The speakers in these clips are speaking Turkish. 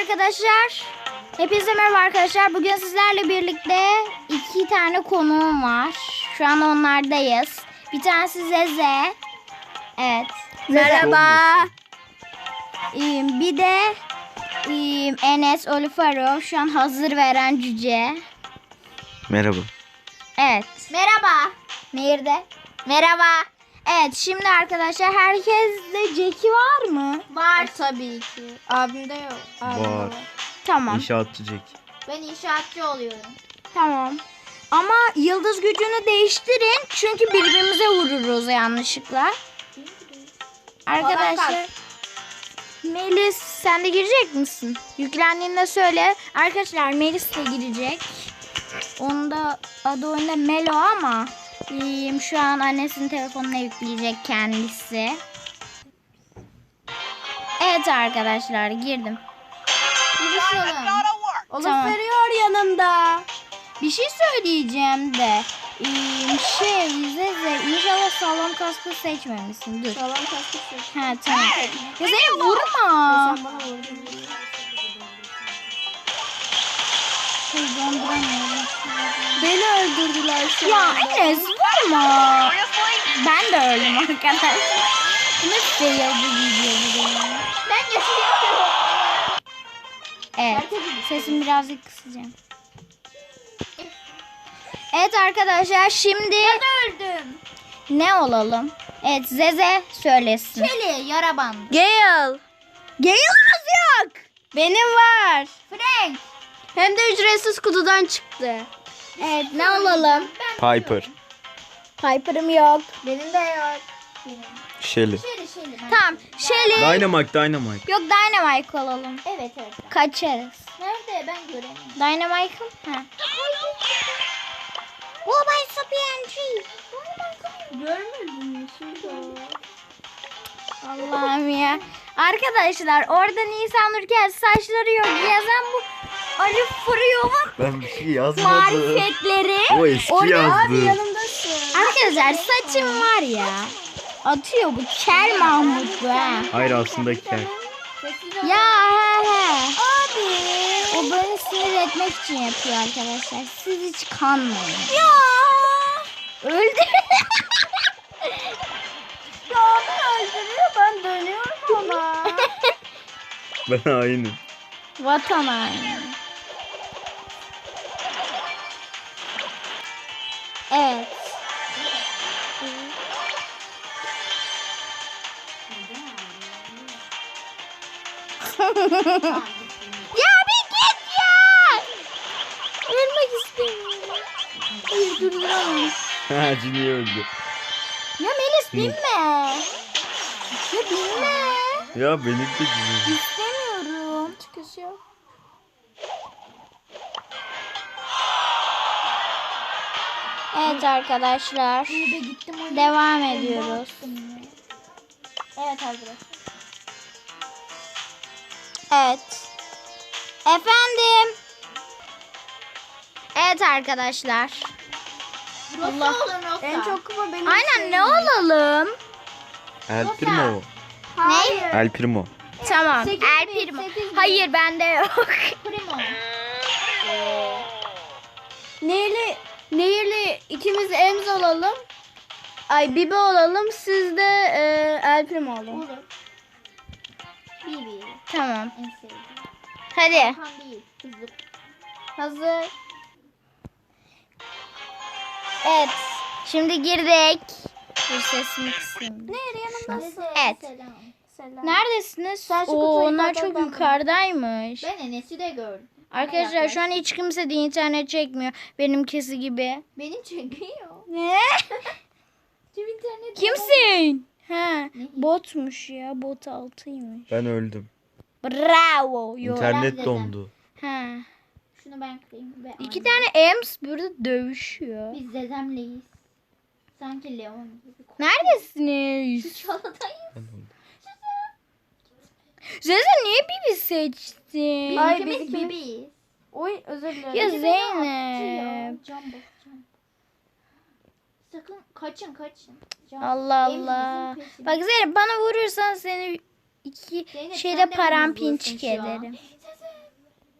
arkadaşlar. Hepinize merhaba arkadaşlar. Bugün sizlerle birlikte iki tane konuğum var. Şu an onlardayız. Bir tanesi Zeze. Evet. Merhaba. Ee, Bir de ee, Enes Olifarov. Şu an hazır veren cüce. Merhaba. Evet. Merhaba. Nerede? Merhaba. Evet şimdi arkadaşlar herkeste Jackie var mı? Var. tabii ki. Abimde yok. Abimde Var. Tamam. İnşaatçı Jack. Ben inşaatçı oluyorum. Tamam. Ama yıldız gücünü değiştirin. Çünkü birbirimize vururuz yanlışlıkla. Arkadaşlar. Melis sen de girecek misin? Yüklendiğinde söyle. Arkadaşlar Melis de girecek. Onda adı oyunda Melo ama şu an annesinin telefonuna yükleyecek kendisi. Evet arkadaşlar girdim. Buluşalım. Tamam. veriyor yanımda. Bir şey söyleyeceğim de. Ee, şey Zeze inşallah sağlam kaskı seçmemişsin. Dur. Sağlam kaskısı. Ha tamam. Ya seni vurma. Sen bana vurdun. Şey, donduramıyorum. Beni öldürdüler şu Ya. Enes vurma. Ben de öldüm arkadaşlar. Nasıl video bu ya? Ben yaşıyorum. Evet. Sesimi birazcık kısacağım. Evet arkadaşlar şimdi Öldüm. ne olalım? Evet Zeze söylesin. Şeli yara bandı. Gale. Gale'ımız yok. Benim var. Frank. Hem de ücretsiz kutudan çıktı. Evet ne alalım? Piper. Piper'ım yok. Benim de yok. Benim. Shelly. Şeli Şeli. ben- Tamam Shelly. Dynamite, Dynamite. Yok Dynamite alalım. Evet evet. Kaçarız. Nerede ben göremiyorum. Dynamite'ım. Ha. Oh my PNG. Görmedin mi? Şurada. Allah'ım ya. Arkadaşlar orada Nisan Nurken saçları yok yazan bu Ali Fırıyov'un Ben bir şey yazmadım. marifetleri. O eski Orada yazdı. Yanımdasın. Arkadaşlar saçım var ya. Atıyor bu kel Mahmut bu ha. Hayır aslında kel. Ya he he. Abi. O böyle sinir etmek için yapıyor arkadaşlar. Siz hiç kanmayın. Ya. Öldü. Ya abi öldürüyor ben dönüyorum ona. Ben aynı. Vatan haini. Evet. Ya bir git ya. Ölmek istemiyorum. Hayır durduramam. Ha Ginny öldü. Ya Melis binme. Ya binme. Ya benim de Ginny. İstemiyorum. Evet arkadaşlar. Gittim Devam ediyoruz. Evet arkadaşlar. Evet. Efendim. Evet arkadaşlar. Allah. En çok kupa benim. Aynen ne olalım? El Primo. Hayır. El Primo. Tamam. El? Primo. Sekiz mi? Hayır bende yok. Primo. Nehirli, Nehirli ikimiz Ems olalım. Ay Bibi olalım. Siz de e, El Primo olun. Olur. Bibi. Tamam. En sevdiğim. Hadi. Değil. Hızlı. Hazır. Evet. Şimdi girdik. Bir sesini kısayım. Nereye yanımdasın? Evet. Selam. Selam. Neredesiniz? Oo, onlar çok yukarıdaymış. Ben Enes'i de gördüm. Arkadaşlar şu an hiç kimse de internet çekmiyor. Benimkisi gibi. Benim çekiyor. Ne? Tüm internet. Kimsin? Ha, botmuş ya. Bot altıymış. Ben öldüm. Bravo. Yo. İnternet dondu. Ha. Şunu ben kırayım. Ve İki tane Ems burada dövüşüyor. Biz Zezem'leyiz. Sanki Leon gibi. Neredesiniz? Çaladayım. Ben Zeze niye Bibi seçtin? Ay, biz bebeğiz. Oy özür dilerim. Ya attı Zeynep. ya. Can basacağım. Sakın kaçın kaçın. Can. Allah Allah. bizim. Bak Zeynep bana vurursan seni iki Zeynep, şeyde sen de mi parampinçik hızlısın şu an? ederim.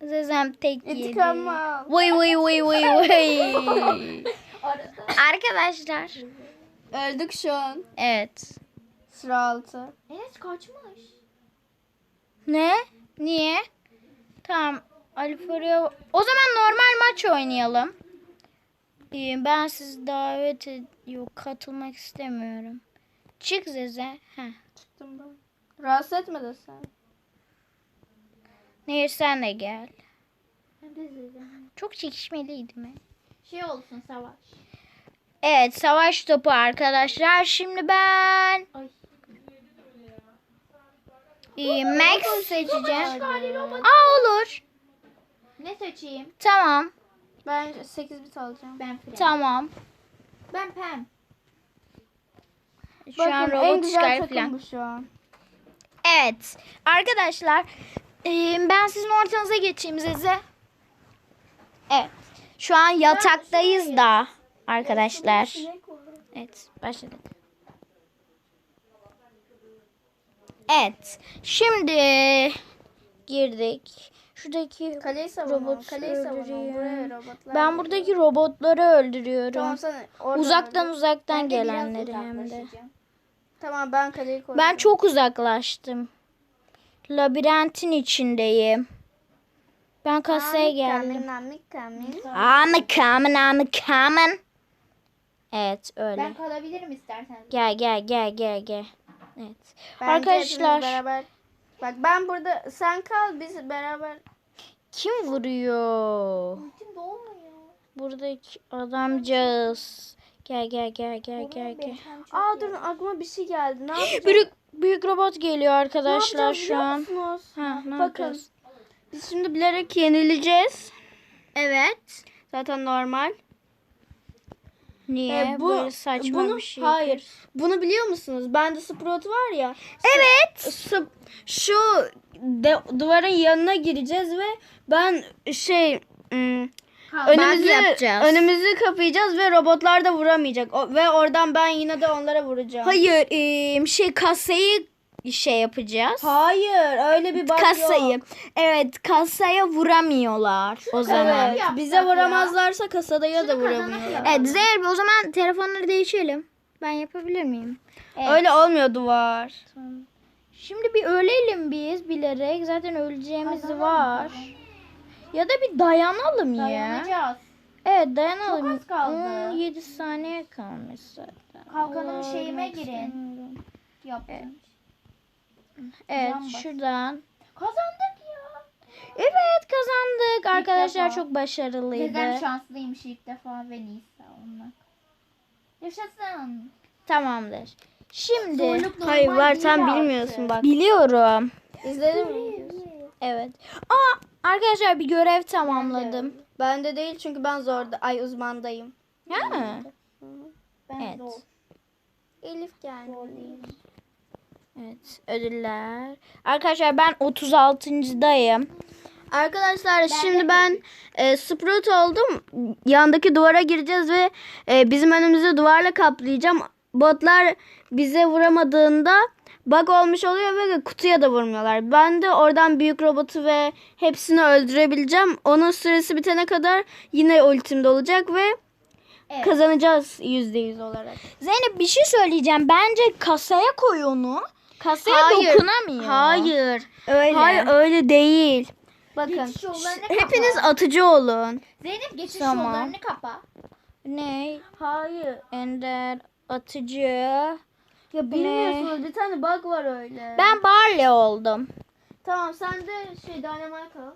Zeze. Zezem tek yedi. Vay vay vay vay vay. Arada. Arkadaşlar. Öldük şu an. Evet. Sıra altı. Enes kaçmış. Ne? Niye? Tamam. Alfaria. O zaman normal maç oynayalım. Ee, Ben sizi davet yok katılmak istemiyorum. Çık Zeze. Heh. Çıktım ben. Rahatsız etme de sen. Nehir sen de gel. Çok çekişmeliydi mi? Şey olsun savaş. Evet savaş topu arkadaşlar. Şimdi ben Ay. E, Max seçeceğim. Aa olur. Ne seçeyim? Tamam. Ben 8 bit alacağım. Ben Fren. Tamam. Ben Pem. Şu an Bakın en robot güzel takım falan. şu an. Evet. Arkadaşlar e, ben sizin ortanıza geçeyim Zeze. Evet. Şu an yataktayız da arkadaşlar. Evet başladık. Evet. Şimdi girdik. Şuradaki Kaleyi savunalım. Robot Kaleyi savunalım. öldürüyor. Buraya robotlar. ben buradaki robotları öldürüyorum. Tamam sen uzaktan öldür. uzaktan Ben gelenleri hem de. Tamam ben kaleyi koydum. Ben çok uzaklaştım. Labirentin içindeyim. Ben kasaya geldim. Kamin kamin. I'm coming, I'm coming. Evet öyle. Ben kalabilirim isterseniz. Gel gel gel gel gel. Evet. Bence Arkadaşlar. beraber. Bak ben burada sen kal biz beraber. Kim vuruyor? Ultim dolmuyor. Buradaki adamcağız. Gel gel gel gel gel gel. Aa durun aklıma bir şey geldi. Ne yapacağız? Büyük büyük robot geliyor arkadaşlar şu an. Ha, ne Bakın. yapacağız? Biz şimdi bilerek yenileceğiz. Evet. Zaten normal. Niye? Ee, bu- Böyle saçma bunu- bir şey. hayır. Bunu biliyor musunuz? Bende Sprout var ya. Evet. Sp- şu de- duvarın yanına gireceğiz ve ben şey ım, önümüzü yapacağız. önümüzü kapayacağız ve robotlar da vuramayacak. O- ve oradan ben yine de onlara vuracağım. Hayır, eee, şey kasayı şey yapacağız. Hayır, öyle bir bug kasayı. yok. Evet, kasaya vuramıyorlar o zaman. Evet, bize ya. vuramazlarsa kasada da Şunu vuramıyor. kazanak yap. Evet, Zeynep o zaman telefonları değişelim. Ben yapabilir miyim? Evet. Öyle olmuyor duvar. Şimdi bir ölelim biz bilerek. Zaten öleceğimiz var. Ya da bir dayanalım ya. Dayanacağız. Evet dayanalım. Çok az kaldı. 7 saniye kalmış zaten. Kalkanım Oo, şeyime girin. Yaptım. Evet Can bas. şuradan. Kazandık ya. Evet kazandık. Arkadaşlar defa. çok başarılıydı. Dedem şanslıymış ilk defa ve Nisa onunla. Yaşasın. Tamamdır. Şimdi Zorluk Hayır var sen artık. bilmiyorsun bak. biliyorum. İzledin mi? Evet. Aa arkadaşlar bir görev tamamladım. Bende değil çünkü ben zorda ay uzmandayım. Ha? Ben Evet. zor. Elif geldi. Evet ödüller. Arkadaşlar ben 36.dayım. Arkadaşlar şimdi ben e, Sprout oldum. Yandaki duvara gireceğiz ve e, bizim önümüzü duvarla kaplayacağım. Botlar bize vuramadığında bug olmuş oluyor ve kutuya da vurmuyorlar. Ben de oradan büyük robotu ve hepsini öldürebileceğim. Onun süresi bitene kadar yine ultimde olacak ve Evet. kazanacağız %100 olarak. Zeynep bir şey söyleyeceğim. Bence kasaya koy onu. Kasaya Hayır. dokunamıyor. Hayır. Öyle. Hayır öyle değil. Bakın Geçiş yollarını hepiniz kapa. atıcı olun. Zeynep geçiş Tamam. yollarını kapa. Ne? Hayır. Ender atıcı. Ya bilmiyorsunuz bir tane bug var öyle. Ben Barley oldum. Tamam sen de şey Dynamite al.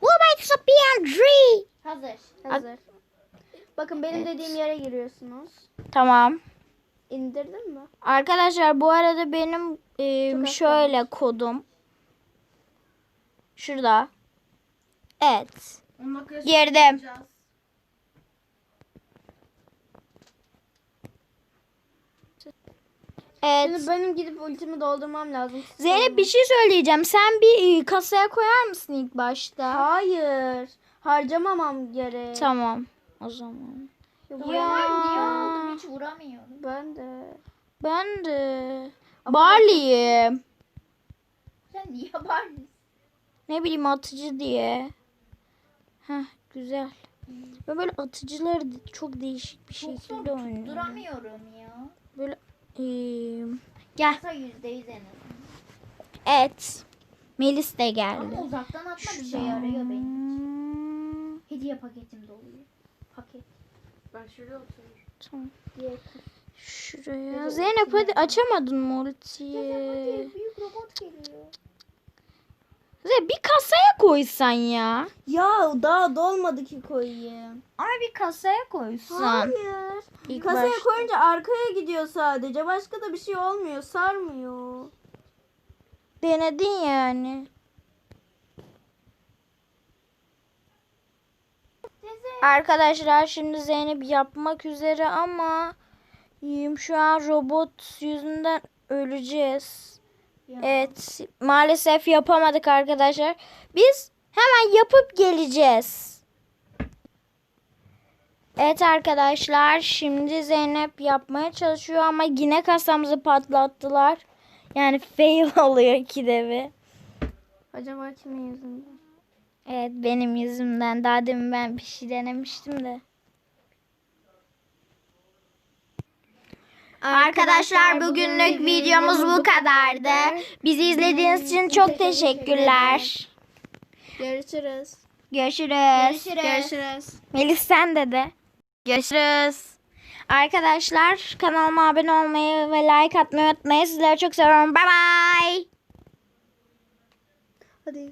What Sapian Tree? Hazır. Hazır. Bakın benim dediğim yere giriyorsunuz. Tamam. İndirdin mi? Arkadaşlar bu arada benim e, Çok şöyle kodum. Şurada. Evet. Girdim. Evet. Şimdi benim gidip ultimi doldurmam lazım. Zeynep bir şey söyleyeceğim. Sen bir e, kasaya koyar mısın ilk başta? Hayır. Harcamamam gerek. Tamam. O zaman. Normal niye aldım hiç vuramıyorum. Ben de. Ben de Barley'im. Sen niye bağırıyorsun? Ne bileyim atıcı diye. Heh güzel. Ve böyle atıcıları da çok değişik bir Çok şekilde oynuyor. Duramıyorum ya. Böyle eee, gel. Kasa yüzde yüz en azından. Evet. Melis de geldi. Ama uzaktan atmak işe yarıyor benim. Hmm, Hediye paketim doluyor. Paket. Ben şuraya oturuyorum. tamam. Diye Şuraya. Zeynep hadi açamadın mı ultiyi? Hadi büyük robot geliyor. Zeynep bir kasaya koysan ya. Ya daha dolmadı ki koyayım. Ama bir kasaya koysan. Hayır. İlk Kasaya başta. koyunca arkaya gidiyor sadece. Başka da bir şey olmuyor. Sarmıyor. Denedin yani. Arkadaşlar şimdi Zeynep yapmak üzere ama şu an robot yüzünden öleceğiz. Evet maalesef yapamadık arkadaşlar. Biz hemen yapıp geleceğiz. Evet arkadaşlar şimdi Zeynep yapmaya çalışıyor ama yine kasamızı patlattılar. Yani fail oluyor ikide bir. Acaba kimin yüzünden? Evet benim yüzümden. Daha demin ben bir şey denemiştim de. Arkadaşlar bugünlük videomuz bu kadardı. Bizi izlediğiniz için çok teşekkürler. Görüşürüz. Görüşürüz. Görüşürüz. Melis sen de de. Görüşürüz. Arkadaşlar kanalıma abone olmayı ve like atmayı unutmayın. Sizleri çok seviyorum. Bye bye. Hadi.